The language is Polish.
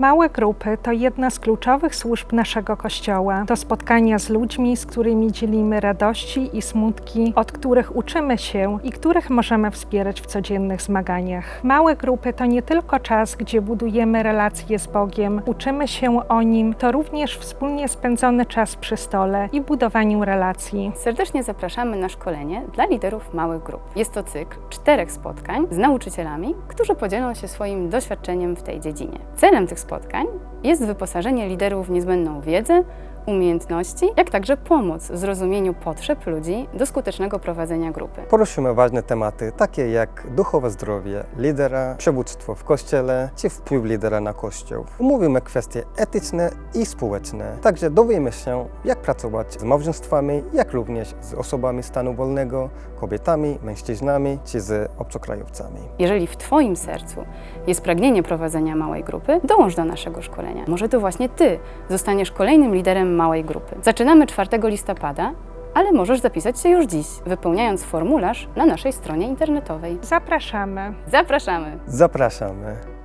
Małe grupy to jedna z kluczowych służb naszego Kościoła. To spotkania z ludźmi, z którymi dzielimy radości i smutki, od których uczymy się i których możemy wspierać w codziennych zmaganiach. Małe grupy to nie tylko czas, gdzie budujemy relacje z Bogiem, uczymy się o Nim, to również wspólnie spędzony czas przy stole i budowaniu relacji. Serdecznie zapraszamy na szkolenie dla liderów małych grup. Jest to cykl czterech spotkań z nauczycielami, którzy podzielą się swoim doświadczeniem w tej dziedzinie. Celem tych spotkań jest wyposażenie liderów w niezbędną wiedzę, umiejętności, jak także pomoc w zrozumieniu potrzeb ludzi do skutecznego prowadzenia grupy. Poruszymy ważne tematy, takie jak duchowe zdrowie lidera, przywództwo w kościele czy wpływ lidera na kościół. Omówimy kwestie etyczne i społeczne. Także dowiemy się, jak pracować z małżeństwami, jak również z osobami stanu wolnego, kobietami, mężczyznami czy z obcokrajowcami. Jeżeli w Twoim sercu jest pragnienie prowadzenia małej grupy, dołącz do naszego szkolenia. Może to właśnie Ty zostaniesz kolejnym liderem małej grupy. Zaczynamy 4 listopada, ale możesz zapisać się już dziś, wypełniając formularz na naszej stronie internetowej. Zapraszamy! Zapraszamy! Zapraszamy!